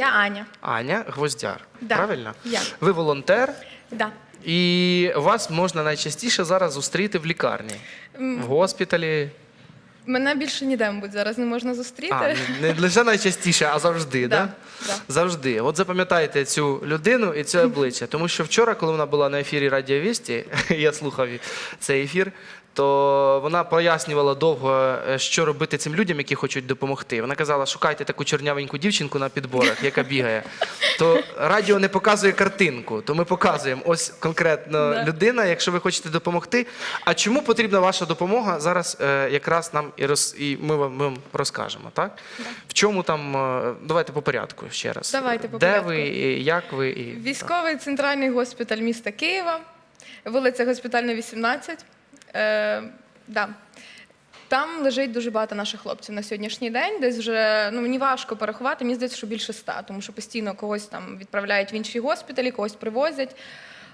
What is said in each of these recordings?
Я Аня. Аня Гвоздяр. Да, Правильно? я. Ви волонтер, Да. і вас можна найчастіше зараз зустріти в лікарні, в госпіталі. Мене більше ніде, мабуть, зараз не можна зустріти. А, не лише найчастіше, а завжди, Да, да? Завжди. От запам'ятайте цю людину і це обличчя. Тому що вчора, коли вона була на ефірі Радіо Вісті, я слухав цей ефір, то вона пояснювала довго, е, що робити цим людям, які хочуть допомогти. Вона казала, шукайте таку чорнявеньку дівчинку на підборах, яка бігає. То радіо не показує картинку, то ми показуємо ось конкретно Да. людина, якщо ви хочете допомогти. А чому потрібна ваша допомога? Зараз е, якраз нам і, роз, і ми, вам, ми вам розкажемо. Так? В чому там, е, давайте по порядку ще раз. Давайте по Де порядку. ви, і як ви? І... Військовий центральний госпіталь міста Києва, вулиця Госпітальна, 18. Е, да. Там лежить дуже багато наших хлопців на сьогоднішній день. Десь вже ну мені важко порахувати. Мені здається, що більше ста, тому що постійно когось там відправляють в інші госпіталі, когось привозять.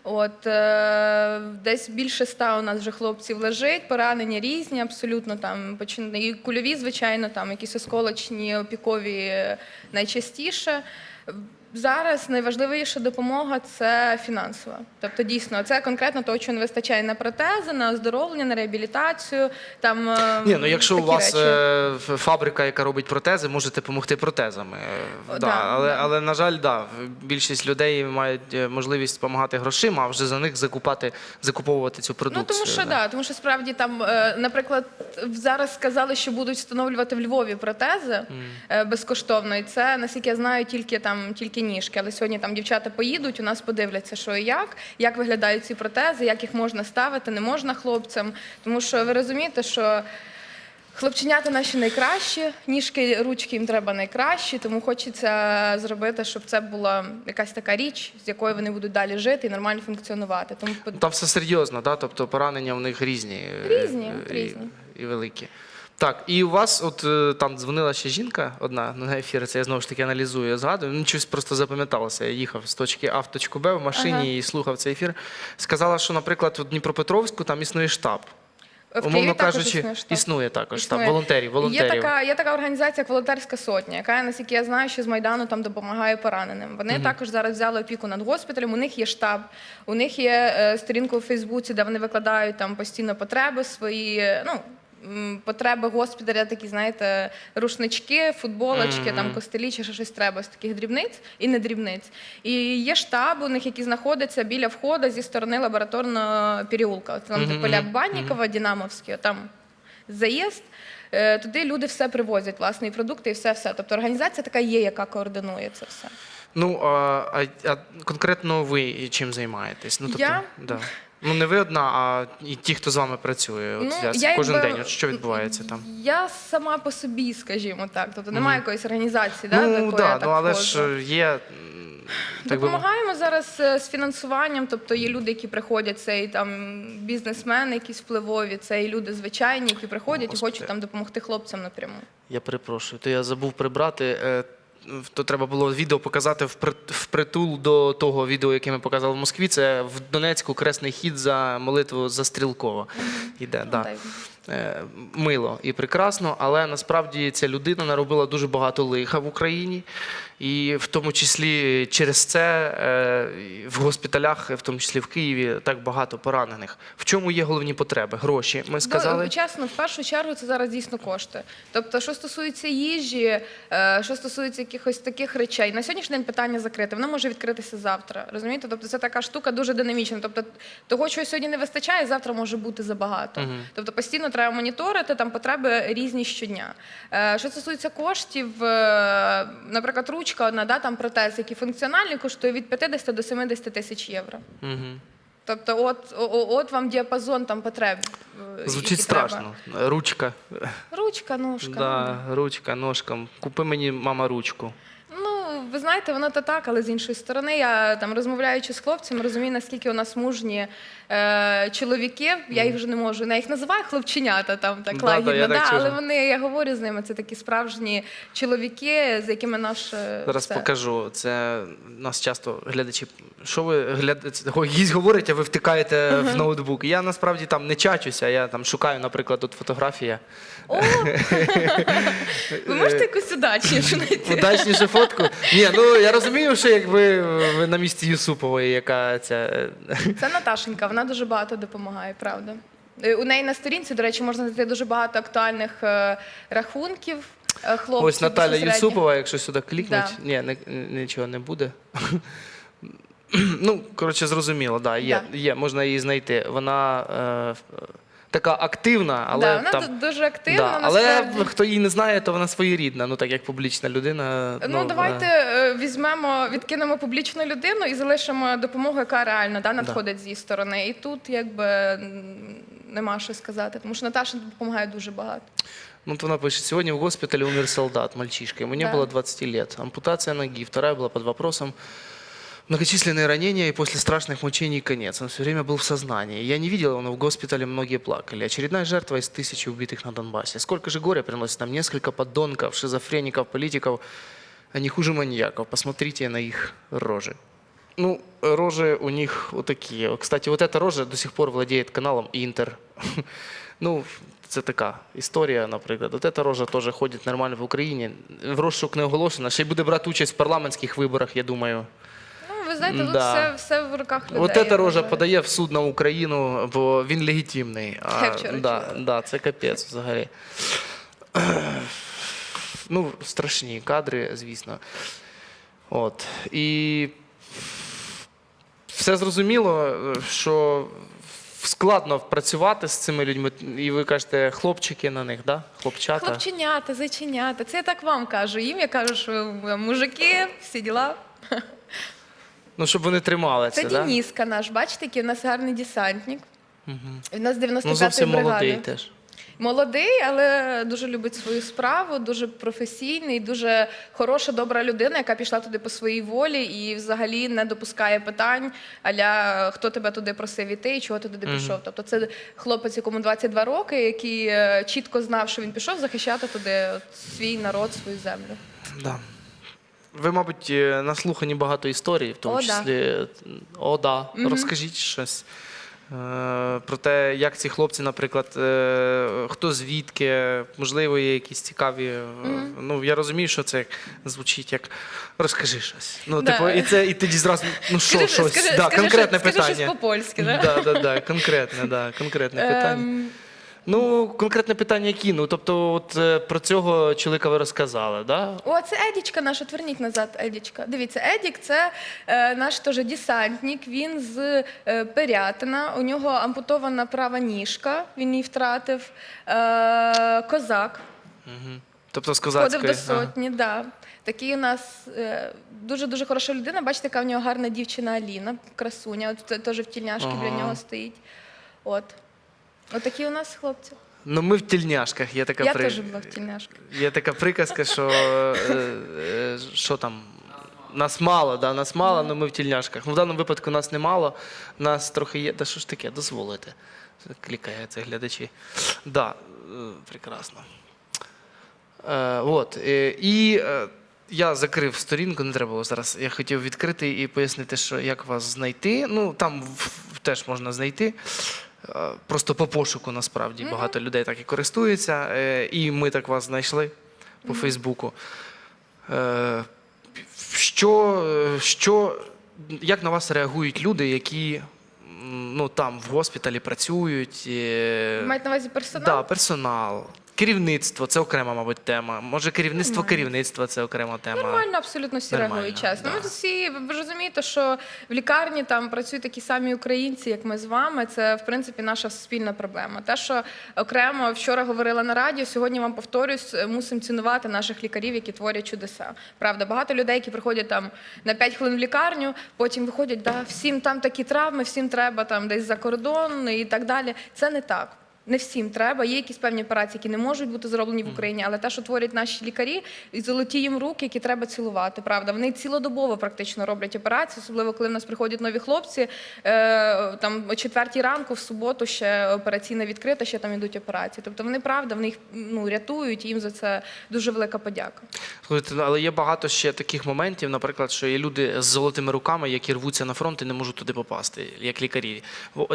От е, десь більше ста у нас вже хлопців лежить, поранення різні, абсолютно там і кульові, звичайно, там якісь осколочні, опікові е, найчастіше. Зараз найважливіша допомога це фінансова. Тобто, дійсно, це конкретно того, що не вистачає на протези, на оздоровлення, на реабілітацію. Там е, Ні, ну якщо у вас речі. е, фабрика, яка робить протези, можете допомогти протезами. Е, О, да, да, але, да. але, на жаль, да, більшість людей мають можливість допомагати грошима, а вже за них закупати, закуповувати цю Ну тому що да, тому що справді там, наприклад, зараз сказали, що будуть встановлювати в Львові протези е, безкоштовно, і це наскільки я знаю, тільки там тільки ніжки. Але сьогодні там дівчата поїдуть, у нас подивляться, що і як, як виглядають ці протези, як їх можна ставити, не можна хлопцям. Тому що ви розумієте, що. Хлопченята наші найкращі, ніжки, ручки їм треба найкращі, тому хочеться зробити, щоб це була якась така річ, з якою вони будуть далі жити і нормально функціонувати. Тому Ну, Там все серйозно, да? тобто поранення у них різні. е, Різні, е, різні. І, і великі. Так, і у вас, от е, там дзвонила ще жінка одна ну, на ефірі, це я знову ж таки аналізую, я згадую. Мені щось просто запам'яталося. Я їхав з точки А в точку Б в машині Ага. і слухав цей ефір. Сказала, що, наприклад, у Дніпропетровську там існує штаб. В Києві Умовно також кажучи, існує штаб. існує також штаб Існує. волонтерів. волонтерів. Є така, є така організація, як волонтерська сотня, яка, наскільки я знаю, що з Майдану там допомагає пораненим. Вони також зараз взяли опіку над госпіталем. У них є штаб, у них є е, сторінка у Фейсбуці, де вони викладають там постійно потреби свої. е, Ну, Потреби госпіталя, такі, знаєте, рушнички, футболочки, там костелі чи ще щось треба з таких дрібниць і не дрібниць. І є штаб у них, який знаходиться біля входу зі сторони лабораторного переулка. Це там де поля Баннікова, Дінамовські, там заїзд. Е, Туди люди все привозять, власне, і продукти, і все, все. Тобто організація така є, яка координує це все. Ну, а, а, а конкретно ви чим займаєтесь? Ну, тобто, Я? Да. Ну, не ви одна, а і ті, хто з вами працює. От, Ну, я- я кожен якби- день. От що відбувається там? Я сама по собі, скажімо так. Тобто немає якоїсь організації, да, до ну, якої да, я ну, так але ж е, є. Так би, Допомагаємо зараз е, з фінансуванням, тобто є люди, які приходять, це і там бізнесмени, якісь впливові, це і люди звичайні, які приходять і хочуть там допомогти хлопцям напряму. я перепрошую, то я забув прибрати. То треба було відео показати впри- впритул до того відео, яке ми показали в Москві. Це в Донецьку кресний хід за молитву за Стрілкова. Іде, да. Е, мило і прекрасно, але насправді ця людина наробила дуже багато лиха в Україні, і в тому числі через це е, в госпіталях, в тому числі в Києві, так багато поранених. В чому є головні потреби? Гроші. Ми сказали. Ну, чесно, в першу чергу це зараз дійсно кошти. Тобто, що стосується їжі, е, що стосується якихось таких речей, на сьогоднішній день питання закрите, воно може відкритися завтра. Розумієте? Тобто це така штука дуже динамічна. Тобто, того, чого сьогодні не вистачає, завтра може бути забагато. Тобто постійно треба моніторити там потреби різні щодня. Е, Що стосується коштів, е, наприклад, ручка одна, да, там протез, який функціональний, коштує від 50 до 70 тисяч євро. Мгм. Тобто, от, от вам діапазон там потреб. е, Звучить які треба. страшно. Ручка. Ручка, ножка. Да, ручка, ножка. Купи мені, мама, ручку. Ну, ви знаєте, воно то так, але з іншої сторони, я там розмовляючи з хлопцями, розумію, наскільки у нас мужні е, чоловіки. Я їх вже не можу. Я їх називаю хлопченята там так Да, да, лагідно. я так да, чув. але вони, я говорю з ними, це такі справжні чоловіки, з якими наш е, Зараз все. покажу. Це нас часто глядачі. Що ви глядачі? Гість говорить, а ви втикаєте в ноутбук. Я насправді там не чачуся, я там шукаю, наприклад, тут фотографія. О! ви можете якусь удачнішу знайти? Удачнішу фотку. Ні, ну я розумію, що якби ви на місці Юсупової, яка ця. е, Це Наташенька, вона дуже багато допомагає, правда. Е, У неї на сторінці, до речі, можна знайти дуже багато актуальних е, рахунків. е, Хлопців Ось Наталя. Юсупова, якщо сюди клікнуть, Да. ні, не, нічого не буде. ну, коротше, зрозуміло, да, є, Да. є, можна її знайти. Вона е, така активна, але да, вона там. дуже активна. Да, але насправді. хто її не знає, то вона своєрідна, ну так як публічна людина. Ну, давайте вона- е, візьмемо, відкинемо публічну людину і залишимо допомогу, яка реально да, надходить з її сторони. І тут якби нема що сказати, тому що Наташа допомагає дуже багато. Ну, вот она пишет, сегодня в госпитале умер солдат, мальчишка. Ему не Да. было 20 лет. Ампутация ноги, вторая была под вопросом Многочисленные ранения и после страшных мучений конец. Он все время был в сознании. Я не видел его, но в госпитале многие плакали. Очередная жертва из тысячи убитых на Донбассе. Сколько же горя приносит нам несколько подонков, шизофреников, политиков. Они хуже маньяков. Посмотрите на их рожи. Ну, рожи у них вот такие. Кстати, вот эта рожа до сих пор владеет каналом Интер. Ну, це така історія, наприклад. От ця рожа теж ходить нормально в Україні. В розшук не оголошена. Ще й буде брати участь в парламентських виборах, я думаю. Ви знаєте, тут Да. все, все в руках людей. От я ця рожа вважаю. подає в суд на Україну, бо він легітимний. Я вчора да, чула. да, це капець взагалі. Ну, страшні кадри, звісно. От. І все зрозуміло, що складно працювати з цими людьми. І ви кажете, хлопчики на них, да? хлопчата. Хлопченята, зайченята. Це я так вам кажу. Їм я кажу, що ви мужики, всі діла. Ну, щоб вони тримали це, Це да? Дініска наш, бачите, який у нас гарний десантник. Він у нас з 95-ї Ну, зовсім бригади. молодий теж. Молодий, але дуже любить свою справу, дуже професійний, дуже хороша, добра людина, яка пішла туди по своїй волі і взагалі не допускає питань, аля хто тебе туди просив іти і чого ти туди пішов. Тобто це хлопець, якому 22 роки, який е, чітко знав, що він пішов захищати туди от свій народ, свою землю. Да. Ви, мабуть, е, наслухані багато історій, в тому О, да. числі. О, да. Розкажіть щось. е, Про те, як ці хлопці, наприклад, е, хто звідки, можливо, є якісь цікаві. е, Ну, я розумію, що це звучить як розкажи щось. Ну, Да. типу, і це і тоді зразу, ну що, Скажи, щось. скажи, да, скажи, конкретне щось- скажи щось по-польськи, да? Да, да, да, конкретне, да, конкретне питання. Ну, конкретне питання які? Ну, тобто, от е, про цього чоловіка ви розказали, да? О, це Едічка наша, тверніть назад, Едічка. Дивіться, Едік це е, наш теж десантник. Він з е, Пирятина. У нього ампутована права ніжка, він її втратив. Е, козак. Тобто з козацької. до сотні, да. Такий у нас е, дуже-дуже хороша людина. Бачите, яка в нього гарна дівчина Аліна, красуня. От це теж в тільняшки біля Ага. нього стоїть. От. От такі у нас хлопці. Ну, ми в тільняшках. Є така, Я при... теж була в тільняшках. Є така приказка, що е, е, що там. Нас мало, да, нас мало, але ми в тільняшках. Ну, в даному випадку нас немало, нас трохи є. Та що ж таке, дозволите. Клікає це глядачі. Да, е, прекрасно. Е, от, і е, я закрив сторінку, не треба було зараз. Я хотів відкрити і пояснити, що як вас знайти. Ну, там теж можна знайти. Е, Просто по пошуку насправді багато людей так і користуються. Е, І ми так вас знайшли по Фейсбуку. Е, Що, що, як на вас реагують люди, які ну, там в госпіталі працюють? Мають на увазі персонал? Да, персонал. Керівництво це окрема, мабуть, тема. Може, керівництво керівництва це окрема тема. Нормально, абсолютно всі Нормально, реагують чесно. да. Ми всі ви ж розумієте, що в лікарні там працюють такі самі українці, як ми з вами. Це в принципі наша спільна проблема. Те, що окремо вчора говорила на радіо, сьогодні вам повторюсь, мусимо цінувати наших лікарів, які творять чудеса. Правда, багато людей, які приходять там на 5 хвилин в лікарню, потім виходять, да, всім там такі травми, всім треба там десь за кордон і так далі. Це не так. Не всім треба. Є якісь певні операції, які не можуть бути зроблені в Україні, але те, що творять наші лікарі, і золоті їм руки, які треба цілувати. Правда, вони цілодобово практично роблять операції, особливо коли в нас приходять нові хлопці. Е, там о четвертій ранку в суботу ще операційна відкрита, ще там йдуть операції. Тобто вони правда, вони їх ну рятують. і Їм за це дуже велика подяка. Слухайте, ну, але є багато ще таких моментів, наприклад, що є люди з золотими руками, які рвуться на фронт і не можуть туди попасти, як лікарі.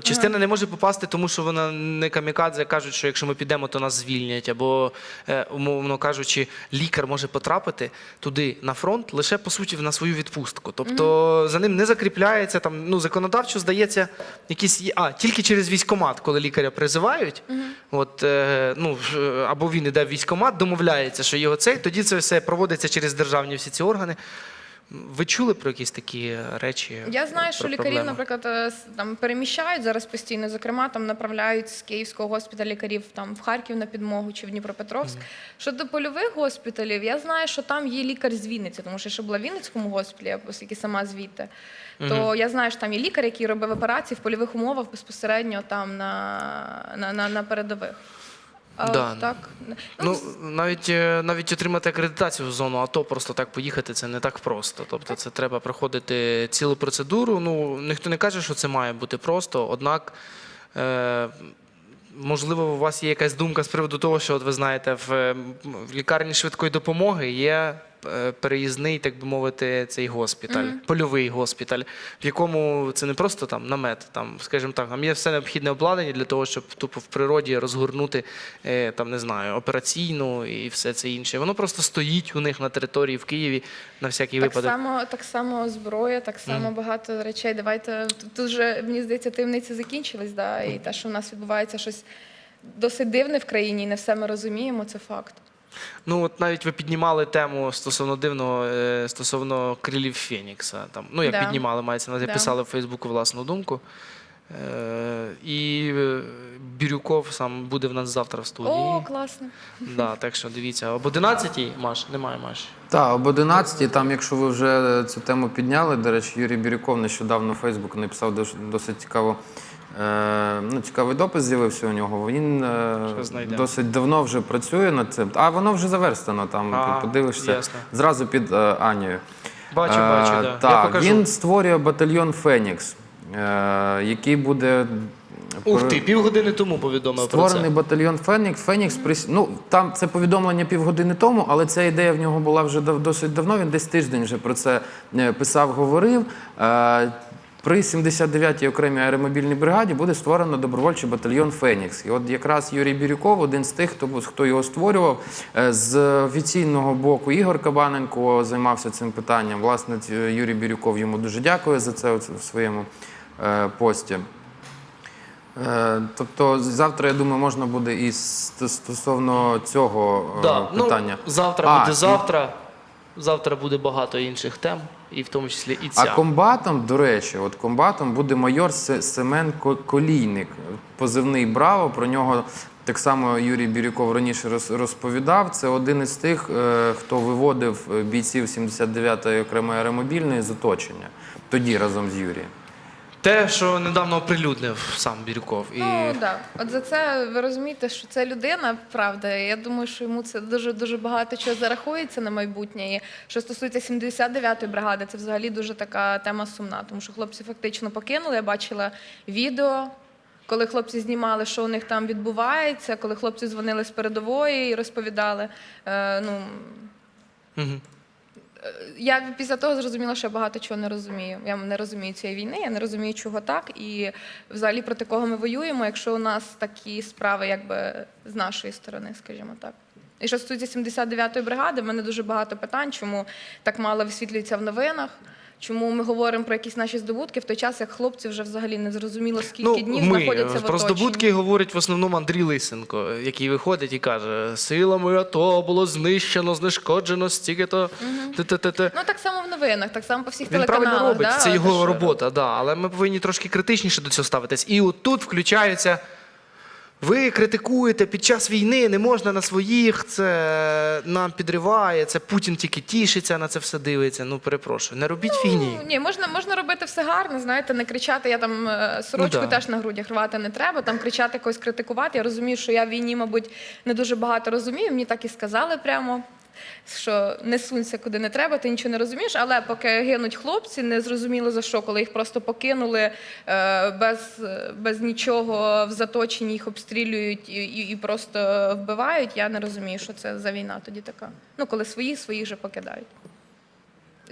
Частина не може попасти, тому що вона не камікадзе, камікадзе кажуть, що якщо ми підемо, то нас звільнять, або, е, умовно кажучи, лікар може потрапити туди на фронт лише по суті на свою відпустку. Тобто за ним не закріпляється там, ну законодавчо здається, якісь а тільки через військкомат, коли лікаря призивають, от е, ну або він іде в військкомат, домовляється, що його цей, тоді це все проводиться через державні всі ці органи. Ви чули про якісь такі речі? Я знаю, що лікарів, проблеми? наприклад, е, там переміщають зараз постійно. Зокрема, там направляють з Київського госпіталю лікарів там в Харків на підмогу чи в Дніпропетровськ. Щодо польових госпіталів, я знаю, що там є лікар з Вінниці, тому що я ще була в Вінницькому госпіталі, оскільки сама звідти. То я знаю, що там є лікар, який робив операції в польових умовах безпосередньо там на, на, на, на передових. Да. так. Ну, навіть, е, навіть отримати акредитацію в зону АТО, просто так поїхати, це не так просто. Тобто це треба проходити цілу процедуру. Ну, ніхто не каже, що це має бути просто, однак. Е, Можливо, у вас є якась думка з приводу того, що от ви знаєте, в, в лікарні швидкої допомоги є переїзний, так би мовити, цей госпіталь, польовий госпіталь, в якому це не просто там намет, там, скажімо так, там є все необхідне обладнання для того, щоб тупо в природі розгорнути е, там, не знаю, операційну і все це інше. Воно просто стоїть у них на території в Києві на всякий Так випадок. само, так само зброя, так само багато речей. Давайте тут- тут вже мені здається, таємниці закінчились, да, і те, що в нас відбувається щось досить дивне в країні, і не все ми розуміємо, це факт. Ну, от навіть ви піднімали тему стосовно дивного, е, стосовно крилів Фенікса. Там, ну, як Да. піднімали, мається на писали в Фейсбуку власну думку. Е, і е, Бірюков сам буде в нас завтра в студії. О, класно. Да, так що дивіться, об 11-й, Маш, немає Маш. Так, об 11-й, там, якщо ви вже цю тему підняли, до речі, Юрій Бірюков нещодавно Фейсбук написав досить цікаво. Е, ну, цікавий допис з'явився у нього. Він е, Що знайдемо? досить давно вже працює над цим. А воно вже заверстано, там А, подивишся. ясно. Зразу під е, Анією. Бачу, Е, бачу, да. Я Так, покажу. він створює батальйон Фенікс, е, який буде. Ух ти, півгодини тому повідомив про Створений це. батальйон Фенікс. Фенікс прис... ну там це повідомлення півгодини тому, але ця ідея в нього була вже дав- досить давно. Він десь тиждень вже про це е, писав, говорив. Е, При 79-й окремій аеромобільній бригаді буде створено добровольчий батальйон Фенікс. І от якраз Юрій Бірюков, один з тих, хто, хто його створював, е, з офіційного боку Ігор Кабаненко займався цим питанням. Власне, Юрій Бірюков йому дуже дякує за це в своєму е, пості. Е, Тобто завтра, я думаю, можна буде і стосовно цього е, Да, питання. Ну, завтра А, буде і- завтра. Завтра буде багато інших тем, і в тому числі і ця. А комбатом, до речі, от комбатом буде майор Се- Семен Ко- Колійник, позивний Браво. Про нього так само Юрій Бірюков раніше роз- розповідав. Це один із тих, е, хто виводив е, бійців 79-ї окремої аеромобільної з оточення. Тоді разом з Юрієм. Те, що недавно оприлюднив сам Бірюков. І... Ну так. От за це ви розумієте, що це людина, правда. Я думаю, що йому це дуже дуже багато чого зарахується на майбутнє. І що стосується 79-ї бригади, це взагалі дуже така тема сумна, тому що хлопці фактично покинули. Я бачила відео. Коли хлопці знімали, що у них там відбувається, коли хлопці дзвонили з передової і розповідали. Е, ну, Мгм. Я після того зрозуміла, що я багато чого не розумію. Я не розумію цієї війни, я не розумію, чого так, і взагалі проти кого ми воюємо, якщо у нас такі справи, якби з нашої сторони, скажімо так. І що стосується 79-ї бригади, в мене дуже багато питань, чому так мало висвітлюється в новинах. Чому ми говоримо про якісь наші здобутки в той час, як хлопці вже взагалі не зрозуміло, скільки днів ми, знаходяться в про здобутки говорить в основному Андрій Лисенко, який виходить і каже: силами АТО було знищено, знешкоджено стільки-то. те-те-те-те». Ну так само в новинах, так само по всіх Він телеканалах. правильно робить, да, це його робота, да. але ми повинні трошки критичніше до цього ставитись. І от тут включаються. Ви критикуєте під час війни, не можна на своїх, це нам підриває, це Путін тільки тішиться, на це все дивиться. Ну, перепрошую, не робіть фігні. Ну, Ні, можна, можна робити все гарно, знаєте, не кричати. Я там е, сорочку Ну, да. теж на грудях рвати не треба. Там кричати когось критикувати. Я розумію, що я в війні, мабуть, не дуже багато розумію. Мені так і сказали прямо. Що не сунься куди не треба, ти нічого не розумієш, але поки гинуть хлопці, не зрозуміло за що, коли їх просто покинули е, без, без нічого в заточенні, їх обстрілюють і, і, і просто вбивають. Я не розумію, що це за війна тоді така. Ну, коли своїх, своїх же покидають.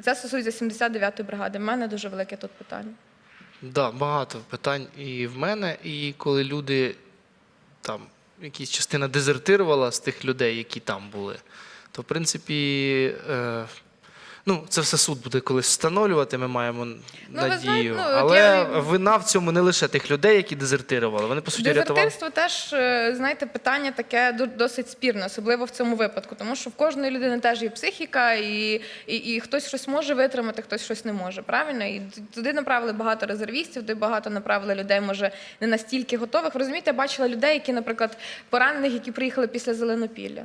Це стосується 79-ї бригади. У мене дуже велике тут питання. Да, багато питань і в мене, і коли люди там якась частина дезертирувала з тих людей, які там були, то в принципі. Е, Ну, це все суд буде колись встановлювати, ми маємо ви надію. знаєте, ну, Але я- вина в цьому не лише тих людей, які дезертирували. Вони по суті рятували. Дезертирство теж, е, знаєте, питання таке до- досить спірне, особливо в цьому випадку, тому що в кожної людини теж є психіка, і, і, і хтось щось може витримати, хтось щось не може. Правильно? І т- туди направили багато резервістів, туди багато направили людей, може, не настільки готових. Ви Розумієте, я бачила людей, які, наприклад, поранених, які приїхали після Зеленопілля.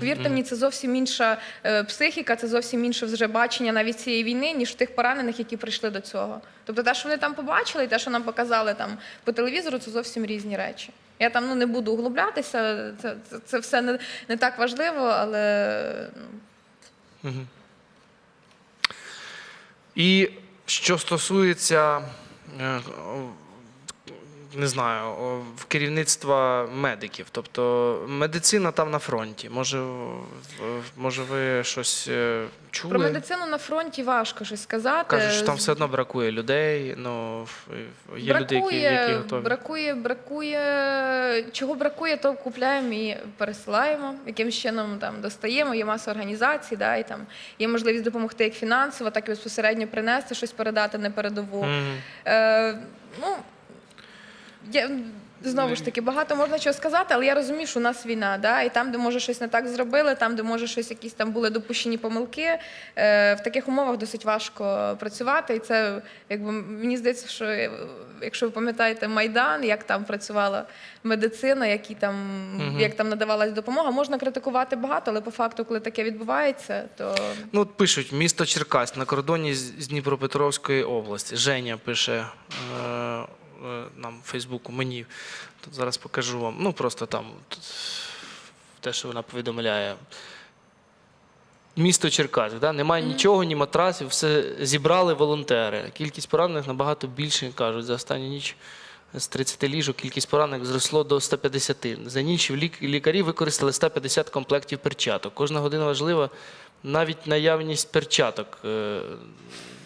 Повірте мені, це зовсім інша е, психіка, це зовсім інше вже бачення навіть цієї війни, ніж тих поранених, які прийшли до цього. Тобто, те, що вони там побачили, і те, що нам показали там по телевізору, це зовсім різні речі. Я там ну не буду углублятися, це, це, це все не, не так важливо, але ну, І що стосується, е, не знаю, в керівництва медиків, тобто медицина там на фронті. Може, може ви щось е, чули? про медицину на фронті важко щось сказати. Кажуть, що там все одно бракує людей. Ну, є люди, які, бракує, які готові. бракує, бракує. Чого бракує, то купляємо і пересилаємо. Якимсь чином там достаємо. Є маса організацій, да, і там є можливість допомогти як фінансово, так і безпосередньо принести щось передати на передову. Мгм. Е, ну, я, знову ж таки, багато можна чого сказати, але я розумію, що у нас війна, да? і там, де може щось не так зробили, там, де може щось якісь там були допущені помилки, е, в таких умовах досить важко працювати. І це, якби мені здається, що е, якщо ви пам'ятаєте Майдан, як там працювала медицина, які там, як там надавалась допомога, можна критикувати багато, але по факту, коли таке відбувається, то Ну, от пишуть, місто Черкас на кордоні з з Дніпропетровської області. Женя пише е, нам Фейсбуку, мені. Тут зараз покажу вам. Ну, просто там тут, те, що вона повідомляє. Місто Черкас, да? немає нічого, ні матрасів, все зібрали волонтери. Кількість поранених набагато більше, кажуть, за останню ніч з 30 ліжок кількість поранених зросло до 150. За ніч лік- лікарі використали 150 комплектів перчаток. Кожна година важлива, навіть наявність перчаток.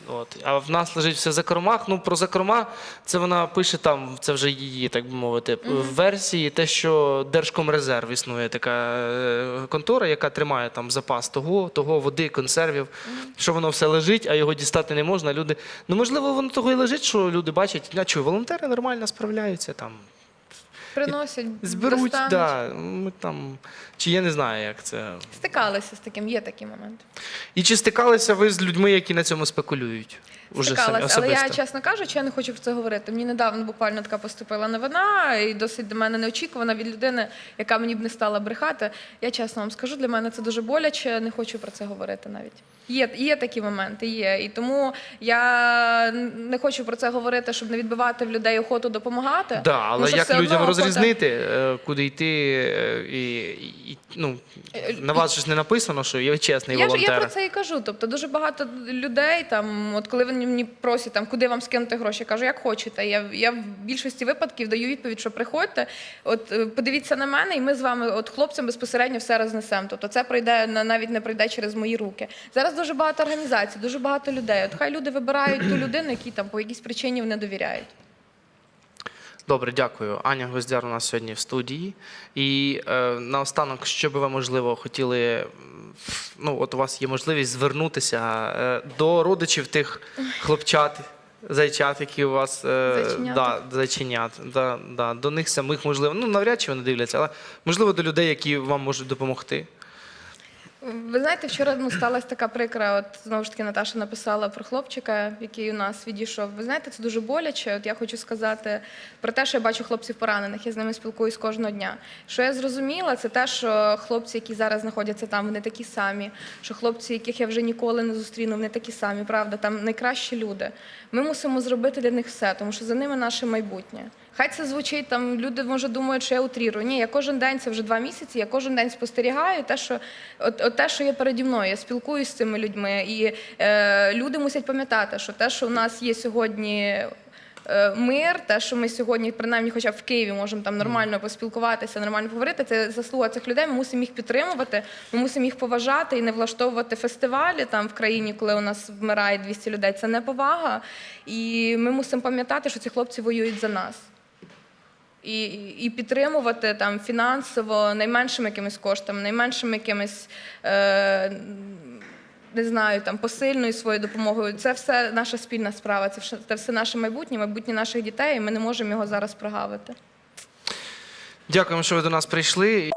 От. А в нас лежить все за кормах. Ну, про закрома це вона пише там, це вже її, так би мовити, в версії, те, що Держкомрезерв існує така е, контора, яка тримає там запас того, того, води, консервів, що воно все лежить, а його дістати не можна. Люди, ну можливо, воно того і лежить, що люди бачать, а чого, волонтери нормально справляються там. приносять, Зберуть, достануть. да, ми там, чи я не знаю, як це. Стикалися з таким, є такі моменти. І чи стикалися ви з людьми, які на цьому спекулюють? Уже самі Стикалась, але я, особисто? чесно кажучи, я не хочу про це говорити. Мені недавно буквально така поступила новина, і досить до мене неочікувана від людини, яка мені б не стала брехати. Я чесно вам скажу, для мене це дуже боляче, не хочу про це говорити навіть. Є, є такі моменти, є. І тому я не хочу про це говорити, щоб не відбивати в людей охоту допомагати. Да, але як людям охота- розрізнити, е, куди йти, е, і, і ну, на вас ж не написано, що я чесний Я, волонтер. я про це і кажу. Тобто дуже багато людей там, от коли вони мені просять, там, куди вам скинути гроші, я кажу, як хочете. Я, я в більшості випадків даю відповідь, що приходьте, от е, подивіться на мене, і ми з вами, от хлопцям, безпосередньо все рознесемо. Тобто це пройде на- навіть не пройде через мої руки. Зараз дуже багато організацій, дуже багато людей. От хай люди вибирають ту людину, якій там по якійсь причині вони довіряють. Добре, дякую. Аня Гвоздяр у нас сьогодні в студії. І е, наостанок, що би ви, можливо, хотіли, ну, от у вас є можливість звернутися е, до родичів тих хлопчат, зайчат, які у вас е, Зайченят. да, зайченят, да, да, до них самих, можливо, ну навряд чи вони дивляться, але можливо до людей, які вам можуть допомогти. Ви знаєте, вчора ну, сталася така прикра. От знову ж таки Наташа написала про хлопчика, який у нас відійшов. Ви знаєте, це дуже боляче. От я хочу сказати про те, що я бачу хлопців поранених. Я з ними спілкуюсь кожного дня. Що я зрозуміла, це те, що хлопці, які зараз знаходяться там, вони такі самі. Що хлопці, яких я вже ніколи не зустріну, вони такі самі. Правда, там найкращі люди. Ми мусимо зробити для них все, тому що за ними наше майбутнє. Хай це звучить там. Люди може думають, що я утрірую. Ні, я кожен день це вже два місяці. Я кожен день спостерігаю те, що от, от те, що є переді мною. Я спілкуюся з цими людьми, і е, люди мусять пам'ятати, що те, що у нас є сьогодні. е, Мир, те, що ми сьогодні, принаймні, хоча б в Києві можемо там нормально поспілкуватися, нормально поговорити, це заслуга цих людей. Ми мусимо їх підтримувати, ми мусимо їх поважати і не влаштовувати фестивалі там в країні, коли у нас вмирає 200 людей. Це не повага. І ми мусимо пам'ятати, що ці хлопці воюють за нас. І, і підтримувати там фінансово найменшим якимись коштами, найменшим якимись. е, не знаю, там посильною своєю допомогою. Це все наша спільна справа. Це все, це все наше майбутнє, майбутнє наших дітей. і Ми не можемо його зараз прогавити. Дякуємо, що ви до нас прийшли.